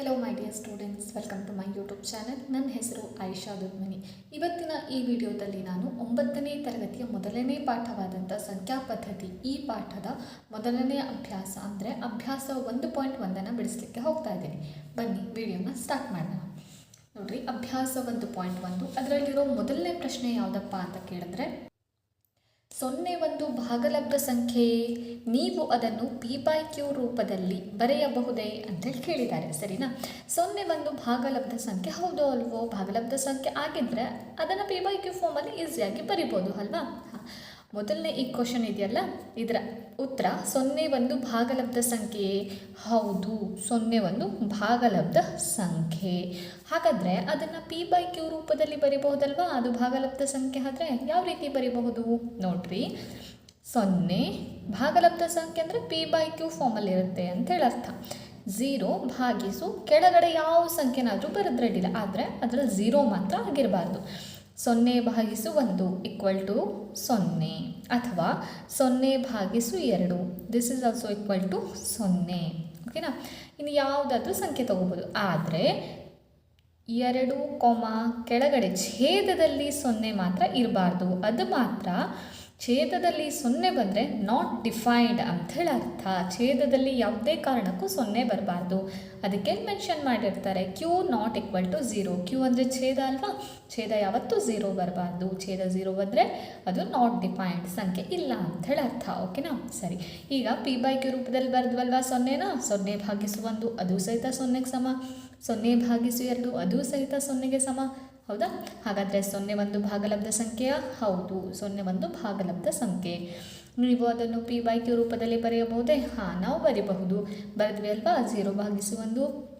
Hello my dear students welcome to my YouTube channel ನನ್ನ ಹೆಸರು ಆಯಿಷಾ ದುದ್ಮನಿ ಇವತ್ತಿನ ಈ ವಿಡಿಯೋದಲ್ಲಿ ನಾನು ಒಂಬತ್ತನೇ ತರಗತಿಯ ಮೊದಲನೇ ಪಾಠವಾದಂಥ ಸಂಖ್ಯಾ ಪದ್ಧತಿ, ಈ ಪಾಠದ ಮೊದಲನೇ ಅಭ್ಯಾಸ ಅಂದರೆ ಅಭ್ಯಾಸ ಒಂದು ಪಾಯಿಂಟ್ ಒಂದನ್ನು ಬಿಡಿಸ್ಲಿಕ್ಕೆ ಹೋಗ್ತಾ ಇದ್ದೀನಿ. ಬನ್ನಿ, ವಿಡಿಯೋನ ಸ್ಟಾರ್ಟ್ ಮಾಡೋಣ. ನೋಡಿರಿ, ಅಭ್ಯಾಸ ಒಂದು ಪಾಯಿಂಟ್ ಒಂದು. ಅದರಲ್ಲಿರೋ ಮೊದಲನೇ ಪ್ರಶ್ನೆ ಯಾವುದಪ್ಪ ಅಂತ ಕೇಳಿದ್ರೆ, ಸೊನ್ನೆ ಒಂದು ಭಾಗಲಬ್ಧ ಸಂಖ್ಯೆಯೇ ನೀವು ಅದನ್ನು ಪಿ ಬೈ ಕ್ಯೂ ರೂಪದಲ್ಲಿ ಬರೆಯಬಹುದೇ ಅಂತೇಳಿ ಕೇಳಿದ್ದಾರೆ, ಸರಿನಾ? ಸೊನ್ನೆ ಒಂದು ಭಾಗಲಬ್ಧ ಸಂಖ್ಯೆ ಹೌದು ಅಲ್ವೋ? ಭಾಗಲಬ್ಧ ಸಂಖ್ಯೆ ಆಗಿದ್ದರೆ ಅದನ್ನು ಪಿ ಬೈ ಕ್ಯೂ ಫಾರ್ಮಲ್ಲಿ ಈಸಿಯಾಗಿ ಬರಿಬೋದು ಅಲ್ವಾ? ಮೊದಲನೇ ಈ ಕ್ವಶನ್ ಇದೆಯಲ್ಲ, ಇದರ ಉತ್ತರ ಸೊನ್ನೆ ಒಂದು ಭಾಗಲಬ್ಧ ಸಂಖ್ಯೆ ಹೌದು, ಸೊನ್ನೆ ಒಂದು ಭಾಗಲಬ್ಧ ಸಂಖ್ಯೆ. ಹಾಗಾದರೆ ಅದನ್ನು ಪಿ ಬೈ ಕ್ಯೂ ರೂಪದಲ್ಲಿ ಬರಿಬಹುದಲ್ವಾ? ಅದು ಭಾಗಲಬ್ಧ ಸಂಖ್ಯೆ ಆದರೆ ಯಾವ ರೀತಿ ಬರಿಬಹುದು? ನೋಡ್ರಿ. ಸೊನ್ನೆ, ಭಾಗಲಬ್ಧ ಸಂಖ್ಯೆ ಅಂದರೆ ಪಿ ಬೈ ಕ್ಯೂ ಫಾರ್ಮಲ್ಲಿರುತ್ತೆ ಅಂತೇಳಿ ಅರ್ಥ ಝೀರೋ ಭಾಗಿಸು, ಕೆಳಗಡೆ ಯಾವ ಸಂಖ್ಯೆನಾದರೂ ಬರೆದ್ರೆಡಿಲ್ಲ ಆದರೆ ಅದರ ಝೀರೋ ಮಾತ್ರ ಆಗಿರಬಾರ್ದು. ಸೊನ್ನೆ, ಭಾಗಿಸು ಒಂದು ಈಕ್ವಲ್ ಟು ಸೊನ್ನೆ, ಅಥವಾ ಸೊನ್ನೆ, ಭಾಗಿಸು ಎರಡು. This is also equal to ಸೊನ್ನೆ. ಓಕೆನಾ ಇನ್ನು ಯಾವುದಾದ್ರೂ ಸಂಖ್ಯೆ ತಗೋಬೋದು. ಆದರೆ ಎರಡು, ಕೊಮ, ಕೆಳಗಡೆ ಛೇದದಲ್ಲಿ ಸೊನ್ನೆ ಮಾತ್ರ ಇರಬಾರ್ದು. ಅದು ಮಾತ್ರ ಛೇದದಲ್ಲಿ ಸೊನ್ನೆ ಬಂದರೆ ನಾಟ್ ಡಿಫೈನ್ಡ್ ಅಂಥೇಳಿ ಅರ್ಥ. ಛೇದದಲ್ಲಿ ಯಾವುದೇ ಕಾರಣಕ್ಕೂ ಸೊನ್ನೆ ಬರಬಾರ್ದು. ಅದಕ್ಕೆ ಮೆನ್ಷನ್ ಮಾಡಿರ್ತಾರೆ Q not equal to zero Q ಅಂದರೆ ಛೇದ ಅಲ್ವಾ? ಛೇದ ಯಾವತ್ತೂ ಝೀರೋ ಬರಬಾರ್ದು. ಛೇದ ಝೀರೋ ಬಂದರೆ ಅದು ನಾಟ್ ಡಿಫೈನ್ಡ್ ಸಂಖ್ಯೆ ಇಲ್ಲ ಅಂಥೇಳಿ ಅರ್ಥ. ಓಕೆನಾ ಸರಿ. ಈಗ ಪಿ ಬೈ ಕ್ಯೂ ರೂಪದಲ್ಲಿ ಬರೆದ್ವಲ್ವಾ ಸೊನ್ನೆನಾ? ಸೊನ್ನೆ ಭಾಗಿಸು ಒಂದು, ಅದು ಸಹಿತ ಸೊನ್ನೆಗೆ ಸಮ. ಸೊನ್ನೆ ಭಾಗಿಸು ಎರಡು, ಅದು ಸಹಿತ ಸೊನ್ನೆಗೆ ಸಮ. ಹೌದಾ? ಹಾಗಾದರೆ ಸೊನ್ನೆ ಒಂದು ಭಾಗಲಬ್ಧ ಸಂಖ್ಯೆಯ ಹೌದು, ಸೊನ್ನೆ ಒಂದು ಭಾಗಲಬ್ಧ ಸಂಖ್ಯೆ. ನೀವು ಅದನ್ನು ಪಿ ಬೈ ಕ್ಯೂ ರೂಪದಲ್ಲಿ ಬರೆಯಬಹುದೇ? ಹಾಂ, ನಾವು ಬರೀಬಹುದು. ಬರೆದ್ವಿ ಅಲ್ವಾ? ಝೀರೋ ಭಾಗಿಸು ಒಂದು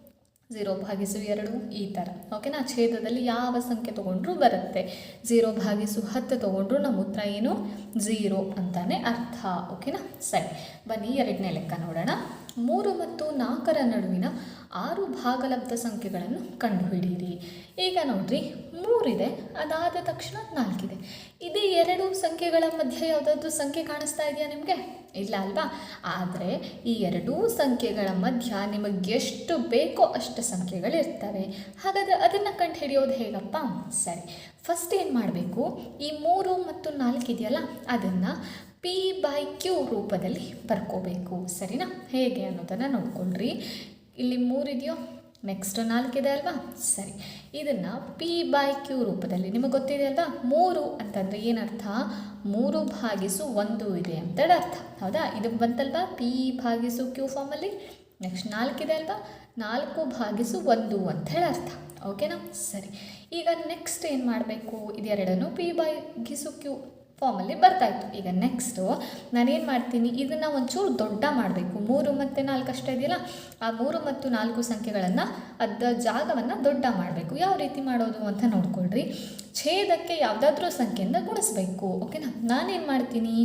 ಝೀರೋ ಭಾಗಿಸು ಎರಡು, ಈ ಥರ ಓಕೆನಾ? ಛೇದದಲ್ಲಿ ಯಾವ ಸಂಖ್ಯೆ ತೊಗೊಂಡ್ರೂ ಬರುತ್ತೆ. ಝೀರೋ ಭಾಗಿಸು ಹತ್ತು ತೊಗೊಂಡ್ರು ನಮ್ಮ ಉತ್ತರ ಏನು? ಝೀರೋ ಅಂತಾನೆ ಅರ್ಥ. ಓಕೆನಾ? ಸರಿ. ಬನ್ನಿ, ಎರಡನೇ ಲೆಕ್ಕ ನೋಡೋಣ. ಮೂರು ಮತ್ತು ನಾಲ್ಕರ ನಡುವಿನ ಆರು ಭಾಗಲಬ್ಧ ಸಂಖ್ಯೆಗಳನ್ನು ಕಂಡುಹಿಡಿಯಿರಿ. ಈಗ ನೋಡ್ರಿ, ಮೂರಿದೆ, ಅದಾದ ತಕ್ಷಣ ನಾಲ್ಕಿದೆ. ಇದೇ ಎರಡು ಸಂಖ್ಯೆಗಳ ಮಧ್ಯೆ ಯಾವುದಾದ್ರೂ ಸಂಖ್ಯೆ ಕಾಣಿಸ್ತಾ ಇದೆಯಾ ನಿಮಗೆ? ಇಲ್ಲ ಅಲ್ವಾ? ಆದರೆ ಈ ಎರಡೂ ಸಂಖ್ಯೆಗಳ ಮಧ್ಯ ನಿಮಗೆ ಎಷ್ಟು ಬೇಕೋ ಅಷ್ಟು ಸಂಖ್ಯೆಗಳಿರ್ತವೆ. ಹಾಗಾದರೆ ಅದನ್ನು ಕಂಡು ಹಿಡಿಯೋದು ಹೇಗಪ್ಪ? ಸರಿ ಫಸ್ಟ್ ಏನು ಮಾಡಬೇಕು? ಈ ಮೂರು ಮತ್ತು ನಾಲ್ಕು ಇದೆಯಲ್ಲ, ಅದನ್ನು ಪಿ ಬೈ ಕ್ಯೂ ರೂಪದಲ್ಲಿ ಬರ್ಕೋಬೇಕು. ಸರಿನಾ? ಹೇಗೆ ಅನ್ನೋದನ್ನು ನೋಡ್ಕೊಳ್ರಿ ಇಲ್ಲಿ ಮೂರಿದೆಯೋ ನೆಕ್ಸ್ಟ್ ನಾಲ್ಕಿದೆ ಅಲ್ವಾ? ಸರಿ. ಇದನ್ನು ಪಿ ಬೈ ಕ್ಯೂ ರೂಪದಲ್ಲಿ ನಿಮಗೆ ಗೊತ್ತಿದೆ ಅಲ್ವಾ? ಮೂರು ಅಂತಂದರೆ ಏನರ್ಥ? ಮೂರು ಭಾಗಿಸು ಒಂದು ಇದೆ ಅಂತೇಳಿ ಅರ್ಥ. ಹೌದಾ? ಇದು ಬಂತಲ್ವಾ? ಪಿ ಭಾಗಿಸು ಕ್ಯೂ ಫಾರ್ಮಲ್ಲಿ ನೆಕ್ಸ್ಟ್ ನಾಲ್ಕಿದೆ ಅಲ್ವಾ? ನಾಲ್ಕು ಭಾಗಿಸು ಒಂದು ಅಂತ ಹೇಳಿ ಅರ್ಥ ಓಕೆನಾ ಸರಿ. ಈಗ ನೆಕ್ಸ್ಟ್ ಏನು ಮಾಡಬೇಕು? ಇದೆರಡನ್ನು ಪಿ ಭಾಗಿಸು ಕ್ಯೂ ಫಾರ್ಮಲ್ಲಿ ಬರ್ತಾಯಿತ್ತು ಈಗ ನೆಕ್ಸ್ಟು ನಾನೇನು ಮಾಡ್ತೀನಿ? ಇದನ್ನು ಒಂಚೂರು ದೊಡ್ಡ ಮಾಡಬೇಕು. ಮೂರು ಮತ್ತು ನಾಲ್ಕು ಅಷ್ಟೇ ಇದೆಯಲ್ಲ? ಆ ಮೂರು ಮತ್ತು ನಾಲ್ಕು ಸಂಖ್ಯೆಗಳನ್ನು ಅದ ಜಾಗವನ್ನು ದೊಡ್ಡ ಮಾಡಬೇಕು. ಯಾವ ರೀತಿ ಮಾಡೋದು ಅಂತ ನೋಡ್ಕೊಳ್ರಿ. ಛೇದಕ್ಕೆ ಯಾವುದಾದ್ರೂ ಸಂಖ್ಯೆಯಿಂದ ಗುಣಿಸ್ಬೇಕು. ಓಕೆನಾ ನಾನೇನು ಮಾಡ್ತೀನಿ?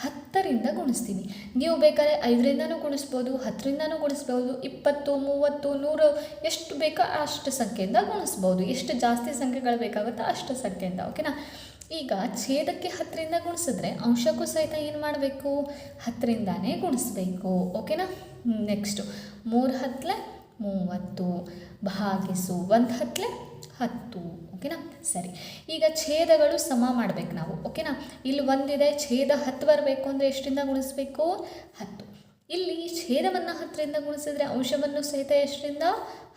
ಹತ್ತರಿಂದ ಗುಣಿಸ್ತೀನಿ. ನೀವು ಬೇಕಾದ್ರೆ ಐದರಿಂದನೂ ಗುಣಿಸ್ಬೋದು, ಹತ್ತರಿಂದನೂ ಗುಣಿಸ್ಬೋದು, ಇಪ್ಪತ್ತು, ಮೂವತ್ತು, ನೂರು, ಎಷ್ಟು ಬೇಕೋ ಅಷ್ಟು ಸಂಖ್ಯೆಯಿಂದ ಗುಣಿಸ್ಬೋದು. ಎಷ್ಟು ಜಾಸ್ತಿ ಸಂಖ್ಯೆಗಳು ಬೇಕಾಗುತ್ತೋ ಅಷ್ಟು ಸಂಖ್ಯೆಯಿಂದ. ಓಕೆನಾ ಈಗ ಛೇದಕ್ಕೆ ಹತ್ತರಿಂದ ಗುಣಿಸಿದ್ರೆ ಅಂಶಕ್ಕೂ ಸಹಿತ ಏನು ಮಾಡಬೇಕು? ಹತ್ತರಿಂದಾನೇ ಗುಣಿಸ್ಬೇಕು. ಓಕೆನಾ ನೆಕ್ಸ್ಟು ಮೂರು ಹತ್ತಲೆ ಮೂವತ್ತು. ಭಾಗಿಸು ಒಂದು ಹತ್ತಲೆ ಹತ್ತು. ಓಕೆನಾ ಸರಿ. ಈಗ ಛೇದಗಳು ಸಮ ಮಾಡಬೇಕು ನಾವು. ಓಕೆನಾ ಇಲ್ಲಿ ಒಂದಿದೆ, ಛೇದ ಹತ್ತು ಬರಬೇಕು ಅಂದರೆ ಎಷ್ಟರಿಂದ ಗುಣಿಸ್ಬೇಕು? ಹತ್ತು. ಇಲ್ಲಿ ಛೇದವನ್ನು ಹತ್ತರಿಂದ ಗುಣಿಸಿದ್ರೆ ಅಂಶವನ್ನು ಸಹಿತ ಎಷ್ಟರಿಂದ?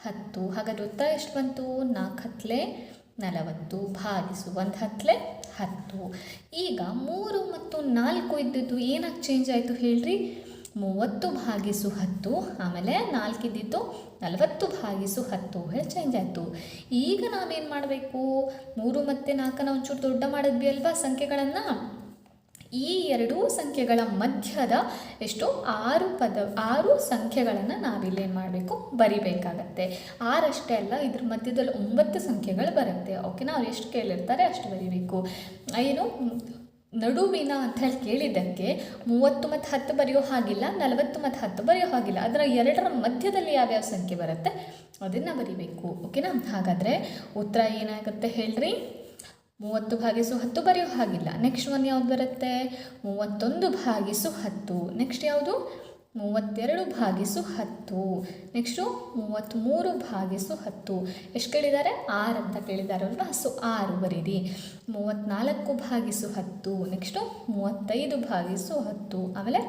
ಹತ್ತು. ಹಾಗಾದ್ರೆ ಉತ್ತರ ಎಷ್ಟು ಬಂತು? ನಾಲ್ಕು ಹತ್ತಲೆ ನಲವತ್ತು ಭಾಗಿಸು ಒಂದು ಹತ್ತಲೆ ಹತ್ತು. ಈಗ ಮೂರು ಮತ್ತು ನಾಲ್ಕು ಇದ್ದಿದ್ದು ಏನಕ್ಕೆ ಚೇಂಜ್ ಆಯಿತು ಹೇಳ್ರಿ? ಮೂವತ್ತು ಭಾಗಿಸು ಹತ್ತು, ಆಮೇಲೆ ನಾಲ್ಕಿದ್ದಿದ್ದು ನಲವತ್ತು ಭಾಗಿಸು ಹತ್ತು ಹೇಳಿ ಚೇಂಜ್ ಆಯಿತು. ಈಗ ನಾವೇನು ಮಾಡಬೇಕು? ಮೂರು ಮತ್ತು ನಾಲ್ಕನ್ನ ಒಂಚೂರು ದೊಡ್ಡ ಮಾಡಿದ್ವಿ ಅಲ್ವಾ ಸಂಖ್ಯೆಗಳನ್ನು? ಈ ಎರಡೂ ಸಂಖ್ಯೆಗಳ ಮಧ್ಯದ ಎಷ್ಟು ಆರು ಪದ, ಆರು ಸಂಖ್ಯೆಗಳನ್ನು ನಾವಿಲ್ಲೇನು ಮಾಡಬೇಕು? ಬರಿಬೇಕಾಗತ್ತೆ. ಆರಷ್ಟೇ ಅಲ್ಲ, ಇದ್ರ ಮಧ್ಯದಲ್ಲಿ ಒಂಬತ್ತು ಸಂಖ್ಯೆಗಳು ಬರುತ್ತೆ. ಓಕೆನಾ ಅವ್ರು ಎಷ್ಟು ಕೇಳಿರ್ತಾರೆ ಅಷ್ಟು ಬರಿಬೇಕು. ಏನು, ನಡುವಿನ ಅಂತ ಹೇಳಿ ಕೇಳಿದ್ದಕ್ಕೆ ಮೂವತ್ತು ಮತ್ತು ಹತ್ತು ಬರೆಯೋ ಹಾಗಿಲ್ಲ, ನಲವತ್ತು ಮತ್ತು ಹತ್ತು ಬರೆಯೋ ಹಾಗಿಲ್ಲ. ಅದರ ಎರಡರ ಮಧ್ಯದಲ್ಲಿ ಯಾವ್ಯಾವ ಸಂಖ್ಯೆ ಬರುತ್ತೆ? ಅದನ್ನು ಬರಿಬೇಕು. ಓಕೆನಾ? ಹಾಗಾದರೆ ಉತ್ತರ ಏನಾಗುತ್ತೆ ಹೇಳ್ರಿ? ಮೂವತ್ತು ಭಾಗಿಸು ಹತ್ತು ಬರೆಯೋ ಹಾಗಿಲ್ಲ. ನೆಕ್ಸ್ಟ್ ಒನ್ ಯಾವ್ದು ಬರುತ್ತೆ? ಮೂವತ್ತೊಂದು ಭಾಗಿಸು ಹತ್ತು. ನೆಕ್ಸ್ಟ್ ಯಾವುದು? ಮೂವತ್ತೆರಡು ಭಾಗಿಸು ಹತ್ತು. ನೆಕ್ಸ್ಟು ಮೂವತ್ತ್ಮೂರು ಭಾಗಿಸು ಹತ್ತು. ಎಷ್ಟು ಕೇಳಿದ್ದಾರೆ ಆರು ಅಂತ ಕೇಳಿದಾರಲ್ವಾ ಸೊ ಆರು ಬರೀರಿ. ಮೂವತ್ತ್ನಾಲ್ಕು ಭಾಗಿಸು ಹತ್ತು. ನೆಕ್ಸ್ಟು ಮೂವತ್ತೈದು ಭಾಗಿಸು ಹತ್ತು. ಆಮೇಲೆ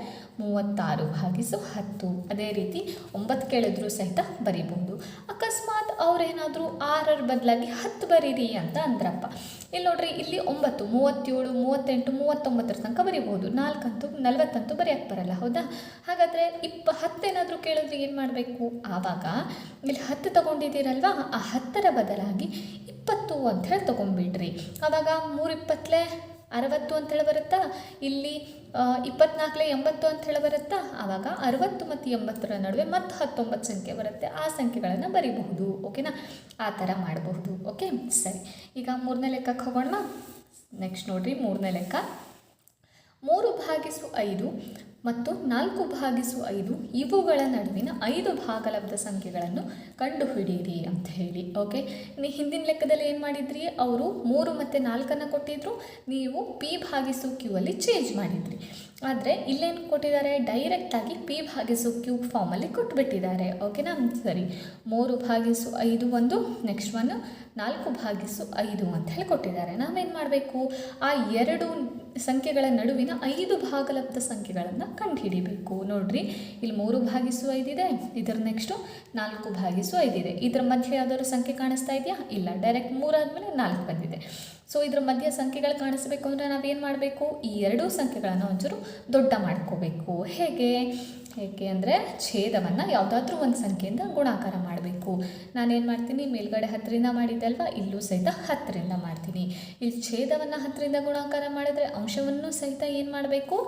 ಮೂವತ್ತಾರು ಭಾಗಿಸು ಹತ್ತು. ಅದೇ ರೀತಿ ಒಂಬತ್ತು ಕೇಳಿದ್ರು ಸಹಿತ ಬರಿಬೋದು ಅಕಸ್ಮಾತ್ ಅವರೇನಾದರೂ ಆರರ ಬದಲಾಗಿ ಹತ್ತು ಬರೀರಿ ಅಂತ ಅಂದ್ರಪ್ಪ. ಇಲ್ಲಿ ನೋಡ್ರಿ, ಇಲ್ಲಿ ಒಂಬತ್ತು, ಮೂವತ್ತೇಳು, ಮೂವತ್ತೆಂಟು, ಮೂವತ್ತೊಂಬತ್ತರ ತನಕ ಬರಿಬೋದು ನಾಲ್ಕಂತೂ, ನಲ್ವತ್ತಂತೂ ಬರೆಯಕ್ಕೆ ಬರಲ್ಲ, ಹೌದಾ? ಹಾಗಾದರೆ ಇಪ್ಪ, ಹತ್ತೇನಾದರೂ ಕೇಳಿದ್ರೆ ಏನು ಮಾಡಬೇಕು? ಆವಾಗ ಇಲ್ಲಿ ಹತ್ತು ತಗೊಂಡಿದ್ದೀರಲ್ವಾ? ಆ ಹತ್ತರ ಬದಲಾಗಿ ಇಪ್ಪತ್ತು ಅಂತ ಹೇಳಿ ತೊಗೊಂಡ್ಬಿಡ್ರಿ ಆವಾಗ ಮೂರು ಇಪ್ಪತ್ತಲೇ ಅರವತ್ತು ಅಂತೇಳಿ ಬರುತ್ತಾ? ಇಲ್ಲಿ ಇಪ್ಪತ್ನಾಲ್ಕಲೆ ಎಂಬತ್ತು ಅಂತ ಹೇಳಿ ಬರುತ್ತಾ? ಆವಾಗ ಅರವತ್ತು ಮತ್ತು ಎಂಬತ್ತರ ನಡುವೆ ಮತ್ತು ಹತ್ತೊಂಬತ್ತು ಸಂಖ್ಯೆ ಬರುತ್ತೆ. ಆ ಸಂಖ್ಯೆಗಳನ್ನು ಬರಿಬಹುದು. ಓಕೆನಾ? ಆ ಥರ ಮಾಡಬಹುದು. ಓಕೆ? ಸರಿ. ಈಗ ಮೂರನೇ ಲೆಕ್ಕಕ್ಕೆ ಹೋಗೋಣ. ನೆಕ್ಸ್ಟ್ ನೋಡಿರಿ, ಮೂರನೇ ಲೆಕ್ಕ. ಮೂರು ಭಾಗಿಸು ಐದು ಮತ್ತು ನಾಲ್ಕು ಭಾಗಿಸು ಐದು ಇವುಗಳ ನಡುವಿನ ಐದು ಭಾಗಲಬ್ಧ ಸಂಖ್ಯೆಗಳನ್ನು ಕಂಡುಹಿಡಿಯಿರಿ ಅಂತ ಹೇಳಿ ಓಕೆ ನೀವು ಹಿಂದಿನ ಲೆಕ್ಕದಲ್ಲಿ ಏನು ಮಾಡಿದ್ರಿ? ಅವರು ಮೂರು ಮತ್ತು ನಾಲ್ಕನ್ನು ಕೊಟ್ಟಿದ್ರು, ನೀವು ಪಿ ಭಾಗಿಸು ಕ್ಯೂ ಅಲ್ಲಿ ಚೇಂಜ್ ಮಾಡಿದ್ರಿ. ಆದರೆ ಇಲ್ಲೇನು ಕೊಟ್ಟಿದ್ದಾರೆ? ಡೈರೆಕ್ಟಾಗಿ ಪಿ ಭಾಗಿಸು ಕ್ಯೂಬ್ ಫಾರ್ಮಲ್ಲಿ ಕೊಟ್ಬಿಟ್ಟಿದ್ದಾರೆ. ಓಕೆನಾ ಸರಿ. ಮೂರು ಭಾಗಿಸು ಐದು ಒಂದು ನೆಕ್ಸ್ಟ್ ಒನ್ ನಾಲ್ಕು ಭಾಗಿಸು ಐದು ಅಂತ ಹೇಳಿ ಕೊಟ್ಟಿದ್ದಾರೆ. ನಾವೇನು ಮಾಡಬೇಕು? ಆ ಎರಡು ಸಂಖ್ಯೆಗಳ ನಡುವಿನ ಐದು ಭಾಗಲಬ್ಧ ಸಂಖ್ಯೆಗಳನ್ನು ಕಂಡುಹಿಡಿಬೇಕು. ನೋಡ್ರಿ, ಇಲ್ಲಿ ಮೂರು ಭಾಗಿಸು ಐದಿದೆ ಇದರ ನೆಕ್ಸ್ಟು ನಾಲ್ಕು ಭಾಗಿಸು ಐದಿದೆ ಇದರ ಮಧ್ಯೆ ಯಾವುದಾದ್ರು ಸಂಖ್ಯೆ ಕಾಣಿಸ್ತಾ ಇದೆಯಾ? ಇಲ್ಲ. ಡೈರೆಕ್ಟ್ ಮೂರಾದಮೇಲೆ ನಾಲ್ಕು ಬಂದಿದೆ. ಸೊ ಇದ್ರ ಮಧ್ಯ ಸಂಖ್ಯೆಗಳು ಕಾಣಿಸ್ಬೇಕು ಅಂದರೆ ನಾವೇನು ಮಾಡಬೇಕು? ಈ ಎರಡೂ ಸಂಖ್ಯೆಗಳನ್ನು ಒಂಚೂರು ದೊಡ್ಡ ಮಾಡ್ಕೋಬೇಕು. ಹೇಗೆ? ಹೇಗೆ ಅಂದರೆ ಛೇದವನ್ನು ಯಾವುದಾದ್ರೂ ಒಂದು ಸಂಖ್ಯೆಯಿಂದ ಗುಣಾಕಾರ ಮಾಡಬೇಕು. ನಾನೇನು ಮಾಡ್ತೀನಿ? ಮೇಲ್ಗಡೆ ಹತ್ತರಿಂದ ಮಾಡಿದ್ದೆ ಅಲ್ವಾ? ಇಲ್ಲೂ ಸಹಿತ ಹತ್ತರಿಂದ ಮಾಡ್ತೀನಿ. ಇಲ್ಲಿ ಛೇದವನ್ನು ಹತ್ತರಿಂದ ಗುಣಾಕಾರ ಮಾಡಿದ್ರೆ ಅಂಶವನ್ನು ಸಹಿತ ಏನು ಮಾಡಬೇಕು?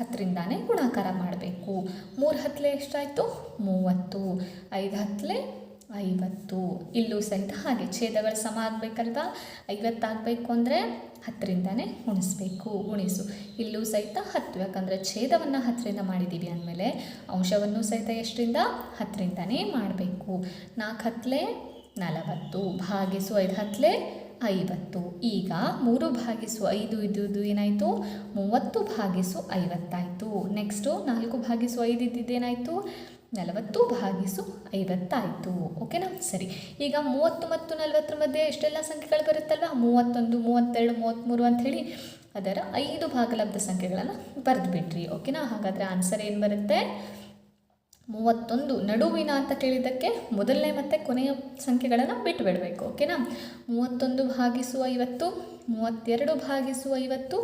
ಹತ್ತರಿಂದಾನೇ ಗುಣಾಕಾರ ಮಾಡಬೇಕು. ಮೂರು ಹತ್ತಲೆ ಎಷ್ಟಾಯಿತು? ಮೂವತ್ತು. ಐದು ಹತ್ತಲೆ ಐವತ್ತು ಇಲ್ಲೂ ಸಹಿತ ಹಾಗೆ ಛೇದಗಳು ಸಮ ಆಗಬೇಕಲ್ವಾ? ಐವತ್ತಾಗಬೇಕು ಅಂದರೆ ಹತ್ತರಿಂದನೇ ಉಣಿಸ್ಬೇಕು, ಉಣಿಸು. ಇಲ್ಲೂ ಸಹಿತ ಹತ್ತು, ಯಾಕಂದರೆ ಛೇದವನ್ನು ಹತ್ತರಿಂದ ಮಾಡಿದ್ದೀವಿ ಅಂದಮೇಲೆ ಅಂಶವನ್ನು ಸಹಿತ ಎಷ್ಟರಿಂದ? ಹತ್ತರಿಂದನೇ ಮಾಡಬೇಕು. ನಾಲ್ಕು ಹತ್ತಲೆ ನಲವತ್ತು. ಭಾಗಿಸು ಐದು ಹತ್ತಲೆ ಐವತ್ತು. ಈಗ ಮೂರು ಭಾಗಿಸು ಐದು, ಇದ್ದುದು ಏನಾಯಿತು? ಮೂವತ್ತು ಭಾಗಿಸು ಐವತ್ತಾಯಿತು. ನೆಕ್ಸ್ಟು ನಾಲ್ಕು ಭಾಗಿಸು ಐದು ಇದ್ದಿದ್ದೇನಾಯಿತು ನಲವತ್ತು ಭಾಗಿಸು ಐವತ್ತಾಯಿತು. ಓಕೆನಾ ಸರಿ. ಈಗ ಮೂವತ್ತು ಮತ್ತು ನಲವತ್ತರ ಮಧ್ಯೆ ಎಷ್ಟೆಲ್ಲ ಸಂಖ್ಯೆಗಳು ಬರುತ್ತಲ್ವ? ಮೂವತ್ತೊಂದು, ಮೂವತ್ತೆರಡು, ಮೂವತ್ತ್ಮೂರು ಅಂಥೇಳಿ ಅದರ ಐದು ಭಾಗಲಬ್ಧ ಸಂಖ್ಯೆಗಳನ್ನು ಬರೆದು ಬಿಟ್ರಿ. ಓಕೆನಾ ಹಾಗಾದರೆ ಆನ್ಸರ್ ಏನು ಬರುತ್ತೆ? ಮೂವತ್ತೊಂದು ನಡುವಿನ ಅಂತ ಕೇಳಿದ್ದಕ್ಕೆ ಮೊದಲನೇ ಮತ್ತು ಕೊನೆಯ ಸಂಖ್ಯೆಗಳನ್ನು ಬಿಟ್ಟು ಬಿಡಬೇಕು ಓಕೆನಾ ಮೂವತ್ತೊಂದು ಭಾಗಿಸು ಐವತ್ತು, ಮೂವತ್ತೆರಡು ಭಾಗಿಸು ಐವತ್ತು,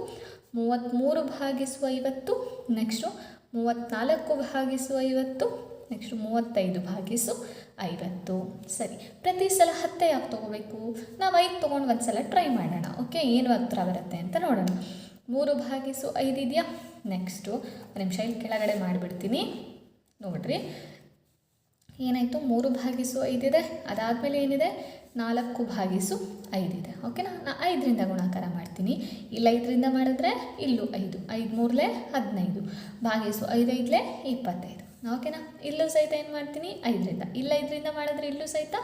ಮೂವತ್ತ್ಮೂರು ಭಾಗಿಸು ಐವತ್ತು ನೆಕ್ಸ್ಟು ಮೂವತ್ತ್ನಾಲ್ಕು ಭಾಗಿಸು ಐವತ್ತು ನೆಕ್ಸ್ಟು ಮೂವತ್ತೈದು ಭಾಗಿಸು ಐವತ್ತು. ಸರಿ, ಪ್ರತಿ ಸಲ ಹತ್ತೆ ಯಾಕೆ ತೊಗೋಬೇಕು? ನಾವು ಐದು ತೊಗೊಂಡು ಒಂದು ಸಲ ಟ್ರೈ ಮಾಡೋಣ ಓಕೆ ಏನು ಹತ್ರ ಬರುತ್ತೆ ಅಂತ ನೋಡೋಣ. ಮೂರು ಭಾಗಿಸು ಐದು ಇದೆಯಾ? ನೆಕ್ಸ್ಟು ನಿಮ್ಮ ಇಲ್ಲಿ ಕೆಳಗಡೆ ಮಾಡಿಬಿಡ್ತೀನಿ. ನೋಡಿರಿ. ಏನಾಯಿತು? ಮೂರು ಭಾಗಿಸು ಐದಿದೆ ಅದಾದಮೇಲೆ ಏನಿದೆ? ನಾಲ್ಕು ಭಾಗಿಸು ಐದಿದೆ ಓಕೆನಾ ನಾ? ಐದರಿಂದ ಗುಣಾಕಾರ ಮಾಡ್ತೀನಿ. ಇಲ್ಲಿ ಐದರಿಂದ ಮಾಡಿದ್ರೆ ಇಲ್ಲೂ ಐದು. ಐದು ಮೂರಲೆ ಹದಿನೈದು. ಭಾಗಿಸು ಐದೈದಲೆ ಇಪ್ಪತ್ತೈದು. ಓಕೆನಾ ಇಲ್ಲೂ ಸಹಿತ ಏನು ಮಾಡ್ತೀನಿ? ಐದರಿಂದ. ಇಲ್ಲ ಐದರಿಂದ ಮಾಡಿದ್ರೆ ಇಲ್ಲೂ ಸಹಿತ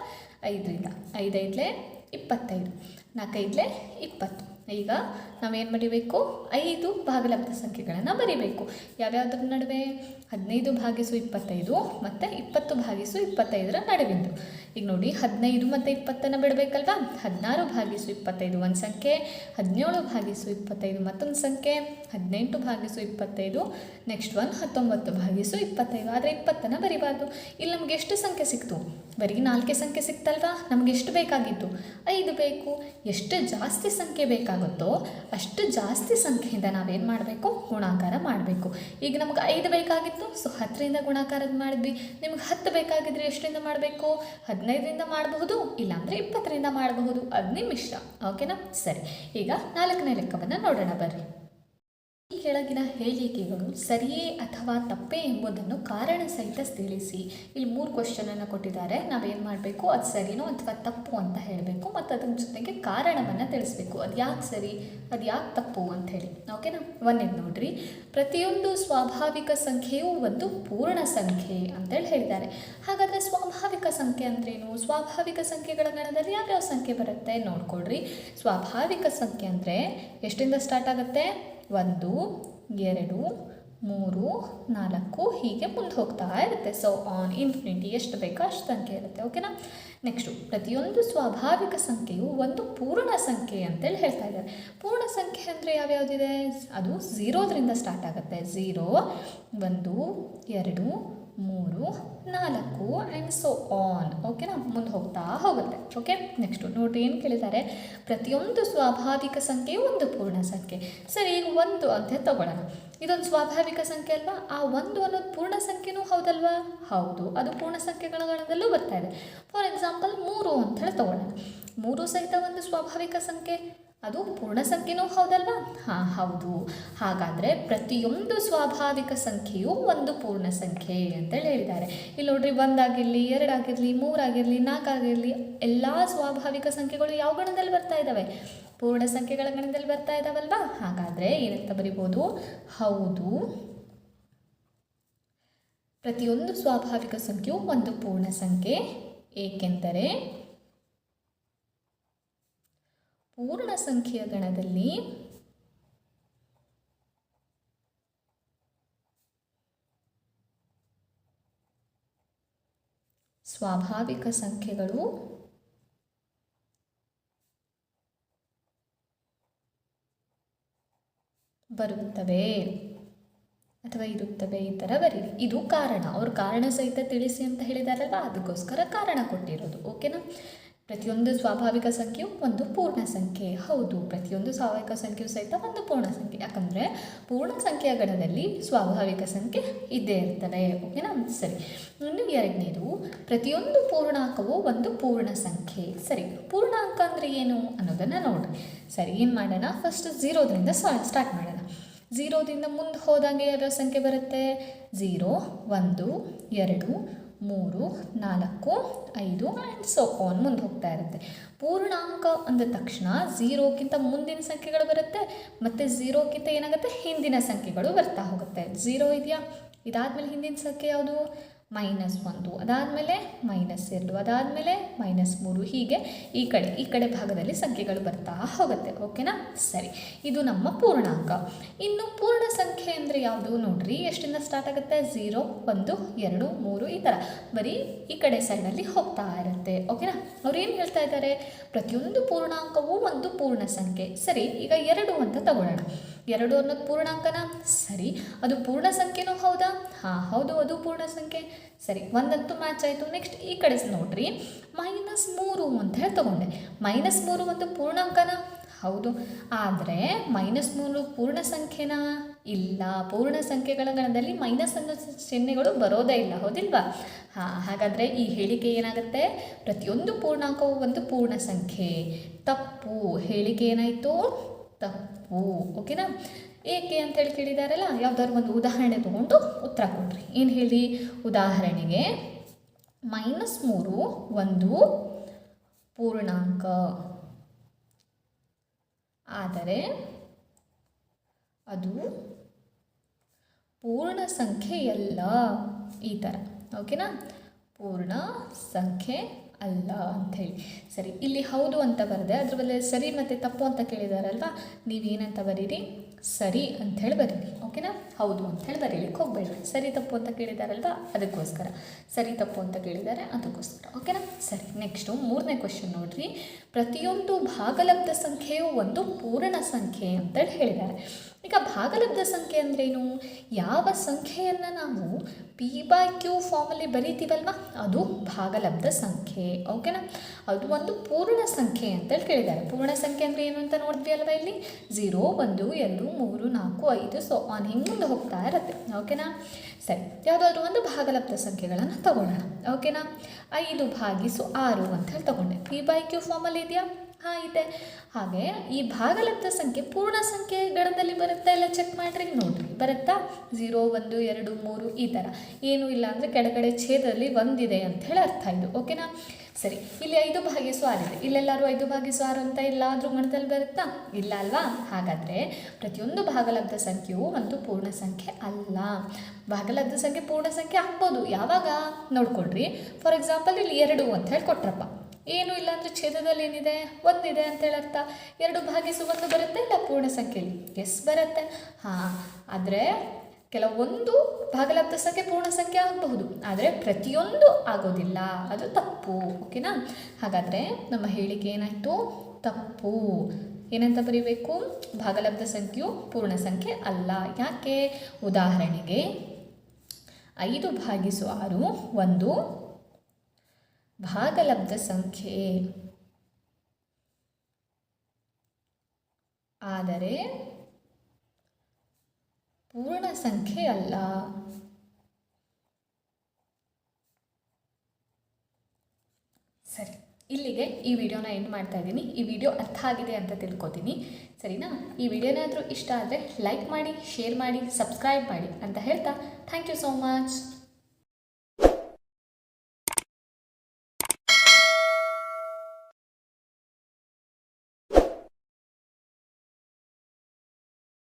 ಐದರಿಂದ. ಐದೈದಲೆ ಇಪ್ಪತ್ತೈದು. ನಾಲ್ಕೈದಲೆ ಇಪ್ಪತ್ತು. ಈಗ ನಾವೇನು ಬರೀಬೇಕು ಐದು ಭಾಗಲಬ್ಧ ಸಂಖ್ಯೆಗಳನ್ನು ಬರೀಬೇಕು. ಯಾವ್ಯಾವುದ್ರ ನಡುವೆ? ಹದಿನೈದು ಭಾಗಿಸು ಇಪ್ಪತ್ತೈದು ಮತ್ತು ಇಪ್ಪತ್ತು ಭಾಗಿಸು ಇಪ್ಪತ್ತೈದರ ನಡುವಿಂದು. ಈಗ ನೋಡಿ, ಹದಿನೈದು ಮತ್ತು ಇಪ್ಪತ್ತನ್ನು ಬಿಡಬೇಕಲ್ವಾ? ಹದಿನಾರು ಭಾಗಿಸು ಇಪ್ಪತ್ತೈದು ಒಂದು ಸಂಖ್ಯೆ, ಹದಿನೇಳು ಭಾಗಿಸು ಇಪ್ಪತ್ತೈದು ಮತ್ತೊಂದು ಸಂಖ್ಯೆ, ಹದಿನೆಂಟು ಭಾಗಿಸು ಇಪ್ಪತ್ತೈದು ನೆಕ್ಸ್ಟ್ ಒನ್ ಹತ್ತೊಂಬತ್ತು ಭಾಗಿಸು ಇಪ್ಪತ್ತೈದು. ಆದರೆ ಇಪ್ಪತ್ತನ್ನು ಬರಿಬಾರ್ದು. ಇಲ್ಲಿ ನಮ್ಗೆ ಎಷ್ಟು ಸಂಖ್ಯೆ ಸಿಕ್ತು? ಬರೀ ನಾಲ್ಕೇ ಸಂಖ್ಯೆ ಸಿಕ್ತಲ್ವಾ? ನಮಗೆ ಎಷ್ಟು ಬೇಕಾಗಿತ್ತು? ಐದು ಬೇಕು. ಎಷ್ಟು ಜಾಸ್ತಿ ಸಂಖ್ಯೆ ಬೇಕಾಗುತ್ತೋ ಅಷ್ಟು ಜಾಸ್ತಿ ಸಂಖ್ಯೆಯಿಂದ ನಾವೇನು ಮಾಡಬೇಕು? ಗುಣಾಕಾರ ಮಾಡಬೇಕು. ಈಗ ನಮ್ಗೆ ಐದು ಬೇಕಾಗಿತ್ತು, ಸೊ ಹತ್ತರಿಂದ ಗುಣಾಕಾರದ ಮಾಡಿದ್ವಿ. ನಿಮ್ಗೆ ಹತ್ತು ಬೇಕಾಗಿದ್ರೆ ಎಷ್ಟರಿಂದ ಮಾಡಬೇಕು? ಹದಿನೈದರಿಂದ ಮಾಡಬಹುದು, ಇಲ್ಲಾಂದರೆ ಇಪ್ಪತ್ತರಿಂದ ಮಾಡಬಹುದು. ಅದು ನಿಮ್ಮ ಇಷ್ಟ. ಓಕೆನಾ? ಸರಿ. ಈಗ ನಾಲ್ಕನೇ ಲೆಕ್ಕವನ್ನು ನೋಡೋಣ, ಬರ್ರಿ. ಈ ಕೆಳಗಿನ ಹೇಳಿಕೆಗಳು ಸರಿಯೇ ಅಥವಾ ತಪ್ಪೇ ಎಂಬುದನ್ನು ಕಾರಣ ಸಹಿತ ತಿಳಿಸಿ. ಇಲ್ಲಿ ಮೂರು ಕ್ವಶನನ್ನು ಕೊಟ್ಟಿದ್ದಾರೆ. ನಾವೇನು ಮಾಡಬೇಕು? ಅದು ಸರಿನೋ ಅಥವಾ ತಪ್ಪು ಅಂತ ಹೇಳಬೇಕು. ಮತ್ತು ಅದ್ರ ಜೊತೆಗೆ ಕಾರಣವನ್ನು ತಿಳಿಸ್ಬೇಕು. ಅದು ಯಾಕೆ ಸರಿ? ಅದು ಯಾಕೆ ತಪ್ಪು ಅಂತ ಹೇಳಿ. ಓಕೆನಾ ಒಂದೇದು ನೋಡ್ರಿ. ಪ್ರತಿಯೊಂದು ಸ್ವಾಭಾವಿಕ ಸಂಖ್ಯೆಯೂ ಒಂದು ಪೂರ್ಣ ಸಂಖ್ಯೆ ಅಂತೇಳಿ ಹೇಳಿದ್ದಾರೆ. ಹಾಗಾದರೆ ಸ್ವಾಭಾವಿಕ ಸಂಖ್ಯೆ ಅಂದ್ರೇನು? ಸ್ವಾಭಾವಿಕ ಸಂಖ್ಯೆಗಳ ಗಣದಲ್ಲಿ ಯಾವ್ಯಾವ ಸಂಖ್ಯೆ ಬರುತ್ತೆ ನೋಡ್ಕೊಳ್ರಿ. ಸ್ವಾಭಾವಿಕ ಸಂಖ್ಯೆ ಅಂದರೆ ಎಷ್ಟಿಂದ ಸ್ಟಾರ್ಟ್ ಆಗುತ್ತೆ? ಒಂದು, ಎರಡು, ಮೂರು, ನಾಲ್ಕು ಹೀಗೆ ಮುಂದೆ ಹೋಗ್ತಾ ಇರುತ್ತೆ. ಸೊ ಆನ್ ಇನ್ಫಿನಿಟಿ ಎಷ್ಟು ಬೇಕೋ ಅಷ್ಟು ಸಂಖ್ಯೆ ಇರುತ್ತೆ. ಓಕೆನಾ ನೆಕ್ಸ್ಟು ಪ್ರತಿಯೊಂದು ಸ್ವಾಭಾವಿಕ ಸಂಖ್ಯೆಯು ಒಂದು ಪೂರ್ಣ ಸಂಖ್ಯೆ ಅಂತೇಳಿ ಹೇಳ್ತಾ ಇದ್ದಾರೆ. ಪೂರ್ಣ ಸಂಖ್ಯೆ ಅಂದರೆ ಯಾವ್ಯಾವುದಿದೆ? ಅದು ಝೀರೋದ್ರಿಂದ ಸ್ಟಾರ್ಟ್ ಆಗುತ್ತೆ. ಝೀರೋ ಒಂದು, ಎರಡು ಮೂರು, ನಾಲ್ಕು ಆ್ಯಂಡ್ ಸೊ ಆನ್ ಓಕೆನಾ ಮುಂದೆ ಹೋಗ್ತಾ ಹೋಗುತ್ತೆ. ಓಕೆ ನೆಕ್ಸ್ಟು ನೋಡಿ ಏನು ಕೇಳಿದ್ದಾರೆ? ಪ್ರತಿಯೊಂದು ಸ್ವಾಭಾವಿಕ ಸಂಖ್ಯೆಯು ಒಂದು ಪೂರ್ಣ ಸಂಖ್ಯೆ. ಸರಿ, ಈಗ ಒಂದು ಅಂತ ತಗೊಳ್ಳೋಣ ಇದೊಂದು ಸ್ವಾಭಾವಿಕ ಸಂಖ್ಯೆ ಅಲ್ವಾ? ಆ ಒಂದು ಅನ್ನೋದು ಪೂರ್ಣ ಸಂಖ್ಯೆನೂ ಹೌದಲ್ವಾ? ಹೌದು, ಅದು ಪೂರ್ಣ ಸಂಖ್ಯೆಗಳ ಗಣದಲ್ಲೂ ಬರ್ತಾ ಇದೆ. ಫಾರ್ ಎಕ್ಸಾಂಪಲ್ ಮೂರು ಅಂತ ಹೇಳಿ ತಗೊಳ್ಳೋಣ ಮೂರು ಸಹಿತ ಒಂದು ಸ್ವಾಭಾವಿಕ ಸಂಖ್ಯೆ? ಅದು ಪೂರ್ಣ ಸಂಖ್ಯೆನೂ ಹೌದಲ್ವಾ? ಹಾಂ, ಹೌದು. ಹಾಗಾದರೆ ಪ್ರತಿಯೊಂದು ಸ್ವಾಭಾವಿಕ ಸಂಖ್ಯೆಯು ಒಂದು ಪೂರ್ಣ ಸಂಖ್ಯೆ ಅಂತೇಳಿ ಹೇಳಿದ್ದಾರೆ. ಇಲ್ಲಿ ನೋಡ್ರಿ, ಒಂದಾಗಿರಲಿ, ಎರಡಾಗಿರಲಿ, ಮೂರಾಗಿರಲಿ, ನಾಲ್ಕಾಗಿರಲಿ ಎಲ್ಲ ಸ್ವಾಭಾವಿಕ ಸಂಖ್ಯೆಗಳು ಯಾವ ಗಣದಲ್ಲಿ ಬರ್ತಾ ಇದ್ದಾವೆ ಪೂರ್ಣ ಸಂಖ್ಯೆಗಳ ಗಣದಲ್ಲಿ ಬರ್ತಾ ಇದ್ದಾವಲ್ವಾ ಹಾಗಾದರೆ ಏನಂತ ಬರಿಬೋದು. ಹೌದು. ಪ್ರತಿಯೊಂದು ಸ್ವಾಭಾವಿಕ ಸಂಖ್ಯೆಯು ಒಂದು ಪೂರ್ಣ ಸಂಖ್ಯೆ ಏಕೆಂದರೆ ಪೂರ್ಣ ಸಂಖ್ಯೆಯ ಗಣದಲ್ಲಿ ಸ್ವಾಭಾವಿಕ ಸಂಖ್ಯೆಗಳು ಬರುತ್ತವೆ ಅಥವಾ ಇರುತ್ತವೆ ಈ ಥರ ಬರೀರಿ. ಇದು ಕಾರಣ. ಅವ್ರ ಕಾರಣ ಸಹಿತ ತಿಳಿಸಿ ಅಂತ ಹೇಳಿದಾರಲ್ವ ಅದಕ್ಕೋಸ್ಕರ ಕಾರಣ ಕೊಟ್ಟಿರೋದು. ಓಕೆನಾ ಪ್ರತಿಯೊಂದು ಸ್ವಾಭಾವಿಕ ಸಂಖ್ಯೆಯು ಒಂದು ಪೂರ್ಣ ಸಂಖ್ಯೆ. ಹೌದು, ಪ್ರತಿಯೊಂದು ಸ್ವಾಭಾವಿಕ ಸಂಖ್ಯೆಯು ಸಹಿತ ಒಂದು ಪೂರ್ಣ ಸಂಖ್ಯೆ. ಯಾಕಂದರೆ ಪೂರ್ಣ ಸಂಖ್ಯೆಯ ಗಣದಲ್ಲಿ ಸ್ವಾಭಾವಿಕ ಸಂಖ್ಯೆ ಇದ್ದೇ ಇರ್ತದೆ. ಓಕೆನಾ ಸರಿ. ಇನ್ನು ಎರಡನೇದು, ಪ್ರತಿಯೊಂದು ಪೂರ್ಣಾಂಕವು ಒಂದು ಪೂರ್ಣ ಸಂಖ್ಯೆ. ಸರಿ, ಪೂರ್ಣಾಂಕ ಅಂದರೆ ಏನು ಅನ್ನೋದನ್ನು ನೋಡಿ ಸರಿ, ಏನು ಮಾಡೋಣ? ಫಸ್ಟ್ ಝೀರೋದ್ರಿಂದ ಸ್ಟಾರ್ಟ್ ಮಾಡೋಣ. ಝೀರೋದಿಂದ ಮುಂದೆ ಹೋದಂಗೆ ಯಾವ್ಯಾವ ಸಂಖ್ಯೆ ಬರುತ್ತೆ? ಝೀರೋ, ಒಂದು, ಎರಡು ಮೂರು, ನಾಲ್ಕು, ಐದು ಆ್ಯಂಡ್ ಸೊ ಆನ್ ಮುಂದೆ ಹೋಗ್ತಾ ಇರುತ್ತೆ. ಪೂರ್ಣಾಂಕ ಅಂದ ತಕ್ಷಣ ಝೀರೋಕ್ಕಿಂತ ಮುಂದಿನ ಸಂಖ್ಯೆಗಳು ಬರುತ್ತೆ, ಮತ್ತು ಝೀರೋಕ್ಕಿಂತ ಏನಾಗುತ್ತೆ? ಹಿಂದಿನ ಸಂಖ್ಯೆಗಳು ಬರ್ತಾ ಹೋಗುತ್ತೆ. ಝೀರೋ ಇದೆಯಾ? ಇದಾದಮೇಲೆ ಹಿಂದಿನ ಸಂಖ್ಯೆ ಯಾವುದು? ಮೈನಸ್ ಒಂದು, ಅದಾದಮೇಲೆ ಮೈನಸ್ ಎರಡು, ಅದಾದಮೇಲೆ ಮೈನಸ್ ಮೂರು, ಹೀಗೆ ಈ ಕಡೆ ಈ ಕಡೆ ಭಾಗದಲ್ಲಿ ಸಂಖ್ಯೆಗಳು ಬರ್ತಾ ಹೋಗುತ್ತೆ. ಓಕೆನಾ ಸರಿ. ಇದು ನಮ್ಮ ಪೂರ್ಣಾಂಕ. ಇನ್ನು ಪೂರ್ಣ ಸಂಖ್ಯೆ ಅಂದರೆ ಯಾವುದು ನೋಡ್ರಿ? ಎಷ್ಟಿಂದ ಸ್ಟಾರ್ಟ್ ಆಗುತ್ತೆ? ಝೀರೋ ಒಂದು, ಎರಡು, ಮೂರು, ಈ ಥರ ಬರೀ ಈ ಕಡೆ ಸೈಡಲ್ಲಿ ಹೋಗ್ತಾ ಇರುತ್ತೆ. ಓಕೆನಾ ಅವ್ರು ಏನು ಹೇಳ್ತಾ ಇದ್ದಾರೆ? ಪ್ರತಿಯೊಂದು ಪೂರ್ಣಾಂಕವೂ ಒಂದು ಪೂರ್ಣ ಸಂಖ್ಯೆ. ಸರಿ, ಈಗ ಎರಡು ಅಂತ ತಗೊಳ್ಳೋಣ. ಎರಡು ಅನ್ನೋದು ಪೂರ್ಣಾಂಕನ? ಸರಿ. ಅದು ಪೂರ್ಣ ಸಂಖ್ಯೆನೂ ಹೌದಾ? ಹಾಂ, ಹೌದು, ಅದು ಪೂರ್ಣ ಸಂಖ್ಯೆ. ಸರಿ, ಒಂದಂತೂ ಮ್ಯಾಚ್ ಆಯಿತು. ನೆಕ್ಸ್ಟ್ ಈ ಕಡೆ ನೋಡ್ರಿ. ಮೈನಸ್ ಮೂರು ಅಂತ ಹೇಳಿ ತಗೊಂಡೆ. ಮೈನಸ್ ಮೂರು ಒಂದು ಪೂರ್ಣಾಂಕನ? ಹೌದು. ಆದರೆ ಮೈನಸ್ ಮೂರು ಪೂರ್ಣ ಸಂಖ್ಯೆನಾ? ಇಲ್ಲ, ಪೂರ್ಣ ಸಂಖ್ಯೆಗಳ ಗಣದಲ್ಲಿ ಮೈನಸ್ ಅನ್ನೋ ಚಿಹ್ನೆಗಳು ಬರೋದೇ ಇಲ್ಲ, ಹೌದಿಲ್ವಾ? ಹಾಂ, ಹಾಗಾದರೆ ಈ ಹೇಳಿಕೆ ಏನಾಗುತ್ತೆ? ಪ್ರತಿಯೊಂದು ಪೂರ್ಣಾಂಕವು ಒಂದು ಪೂರ್ಣ ಸಂಖ್ಯೆ. ತಪ್ಪು ಹೇಳಿಕೆ ಏನಾಯಿತು? ತಪ್ಪು. ಓಕೆನಾ ಏಕೆ ಅಂತೇಳಿ ಕೇಳಿದಾರಲ್ಲ, ಯಾವ್ದಾದ್ರು ಒಂದು ಉದಾಹರಣೆ ತೊಗೊಂಡು ಉತ್ತರ ಕೊಡ್ರಿ. ಏನು ಹೇಳಿ ಉದಾಹರಣೆಗೆ ಮೈನಸ್ ಮೂರು ಒಂದು ಪೂರ್ಣಾಂಕ. ಆದರೆ ಅದು ಪೂರ್ಣ ಸಂಖ್ಯೆಯಲ್ಲ ಈ ಥರ ಓಕೆನಾ ಪೂರ್ಣ ಸಂಖ್ಯೆ ಅಲ್ಲ ಅಂಥೇಳಿ ಸರಿ, ಇಲ್ಲಿ ಹೌದು ಅಂತ ಬರದೆ ಅದ್ರ ಬದಲು ಸರಿ ಮತ್ತು ತಪ್ಪು ಅಂತ ಕೇಳಿದಾರಲ್ವಾ? ನೀವೇನಂತ ಬರೀರಿ? ಸರಿ ಅಂಥೇಳಿ ಬರೀರಿ, ಓಕೆನಾ? ಹೌದು ಅಂಥೇಳಿ ಬರೀಲಿಕ್ಕೆ ಹೋಗಬೇಡ್ರಿ ಸರಿ ತಪ್ಪು ಅಂತ ಕೇಳಿದಾರಲ್ವಾ? ಅದಕ್ಕೋಸ್ಕರ. ಸರಿ ತಪ್ಪು ಅಂತ ಕೇಳಿದ್ದಾರೆ ಅದಕ್ಕೋಸ್ಕರ, ಓಕೆನಾ? ಸರಿ, ನೆಕ್ಸ್ಟು ಮೂರನೇ ಕ್ವಶನ್ ನೋಡಿರಿ. ಪ್ರತಿಯೊಂದು ಭಾಗಲಬ್ಧ ಸಂಖ್ಯೆಯು ಒಂದು ಪೂರ್ಣ ಸಂಖ್ಯೆ ಅಂತೇಳಿ ಹೇಳಿದ್ದಾರೆ. ಈಗ ಭಾಗಲಬ್ಧ ಸಂಖ್ಯೆ ಅಂದ್ರೇನು? ಯಾವ ಸಂಖ್ಯೆಯನ್ನು ನಾವು ಪಿ ಬೈ ಕ್ಯೂ ಫಾರ್ಮಲ್ಲಿ ಬರೀತೀವಲ್ವ? ಅದು ಭಾಗಲಬ್ಧ ಸಂಖ್ಯೆ ಓಕೆನಾ ಅದು ಒಂದು ಪೂರ್ಣ ಸಂಖ್ಯೆ ಅಂತೇಳಿ ಕೇಳಿದ್ದಾರೆ. ಪೂರ್ಣ ಸಂಖ್ಯೆ ಅಂದರೆ ಏನು ಅಂತ ನೋಡಿದ್ವಿ ಅಲ್ವಾ ಇಲ್ಲಿ? ಝೀರೋ ಒಂದು, ಎರಡು, ಮೂರು, ನಾಲ್ಕು, ಐದು ಸೊ ಆನ್ ಹಿಂಗೆ ಮುಂದೆ ಹೋಗ್ತಾ ಇರುತ್ತೆ ಓಕೆನಾ ಸರಿ, ಯಾವುದಾದ್ರೂ ಒಂದು ಭಾಗಲಬ್ಧ ಸಂಖ್ಯೆಗಳನ್ನು ತಗೊಳ್ಳೋಣ ಓಕೆನಾ ಐದು ಭಾಗಿಸು ಆರು ಅಂತ ಹೇಳಿ ತಗೊಂಡೆ. ಪಿ ಬೈ ಕ್ಯೂ ಫಾರ್ಮಲ್ಲಿ ಇದೆಯಾ? ಇದೆ. ಹಾಗೆ ಈ ಭಾಗಲಬ್ಧ ಸಂಖ್ಯೆ ಪೂರ್ಣ ಸಂಖ್ಯೆ ಗಣದಲ್ಲಿ ಬರುತ್ತಾ ಇಲ್ಲ ಚೆಕ್ ಮಾಡ್ರಿ, ನೋಡಿರಿ. ಬರುತ್ತಾ? ಝೀರೋ ಒಂದು, ಎರಡು, ಮೂರು, ಈ ಥರ ಏನು ಇಲ್ಲ ಅಂದರೆ ಕೆಳಗಡೆ ಛೇದದಲ್ಲಿ ಒಂದಿದೆ ಅಂತ ಹೇಳಿ ಅರ್ಥ ಇದು ಓಕೆನಾ ಸರಿ. ಇಲ್ಲಿ ಐದು ಭಾಗಿಸು ಆರಿದೆ ಇಲ್ಲೆಲ್ಲರೂ ಐದು ಭಾಗಿಸು ಆರು ಅಂತ ಎಲ್ಲಾದರೂ ಗಣದಲ್ಲಿ ಬರುತ್ತಾ? ಇಲ್ಲ ಅಲ್ವಾ? ಹಾಗಾದರೆ ಪ್ರತಿಯೊಂದು ಭಾಗಲಬ್ಧ ಸಂಖ್ಯೆಯು ಒಂದು ಪೂರ್ಣ ಸಂಖ್ಯೆ ಅಲ್ಲ. ಭಾಗಲಬ್ಧ ಸಂಖ್ಯೆ ಪೂರ್ಣ ಸಂಖ್ಯೆ ಆಗ್ಬೋದು. ಯಾವಾಗ? ನೋಡ್ಕೊಳ್ರಿ. ಫಾರ್ ಎಕ್ಸಾಂಪಲ್ ಇಲ್ಲಿ ಎರಡು ಅಂತ ಹೇಳಿ ಕೊಟ್ರಪ್ಪ ಏನು ಇಲ್ಲ ಅಂದರೆ ಛೇದದಲ್ಲಿ ಏನಿದೆ? ಒಂದಿದೆ ಅಂತೇಳಿ ಅರ್ಥ ಎರಡು ಭಾಗಿಸು ಒಂದು ಬರುತ್ತೆ, ಇಲ್ಲ ಪೂರ್ಣ ಸಂಖ್ಯೆಯಲ್ಲಿ ಎಸ್ ಬರುತ್ತೆ. ಹಾಂ, ಆದರೆ ಕೆಲವೊಂದು ಭಾಗಲಬ್ಧ ಸಂಖ್ಯೆ ಪೂರ್ಣ ಸಂಖ್ಯೆ ಆಗಬಹುದು. ಆದರೆ ಪ್ರತಿಯೊಂದು ಆಗೋದಿಲ್ಲ. ಅದು ತಪ್ಪು. ಓಕೆನಾ? ಹಾಗಾದರೆ ನಮ್ಮ ಹೇಳಿಕೆ ಏನಾಯಿತು? ತಪ್ಪು. ಏನಂತ ಬರೀಬೇಕು? ಭಾಗಲಬ್ಧ ಸಂಖ್ಯೆಯು ಪೂರ್ಣ ಸಂಖ್ಯೆ ಅಲ್ಲ. ಯಾಕೆ? ಉದಾಹರಣೆಗೆ ಐದು ಭಾಗಿಸು ಆರು, ಒಂದು. ಭಾಗಲಬ್ಧ ಸಂಖ್ಯೆ ಆದರೆ ಪೂರ್ಣ ಸಂಖ್ಯೆ ಅಲ್ಲ. ಸರಿ, ಇಲ್ಲಿಗೆ ಈ ವಿಡಿಯೋನ ಎಂಡ್ ಮಾಡ್ತಾ ಇದ್ದೀನಿ. ಈ ವಿಡಿಯೋ ಅರ್ಥ ಆಗಿದೆ ಅಂತ ತಿಳ್ಕೊತೀನಿ. ಸರಿನಾ? ಈ ವಿಡಿಯೋನಾದರೂ ಇಷ್ಟ ಆದರೆ ಲೈಕ್ ಮಾಡಿ ಶೇರ್ ಮಾಡಿ ಸಬ್ಸ್ಕ್ರೈಬ್ ಮಾಡಿ ಅಂತ ಹೇಳ್ತಾ ಥ್ಯಾಂಕ್ ಯು ಸೋ ಮಚ್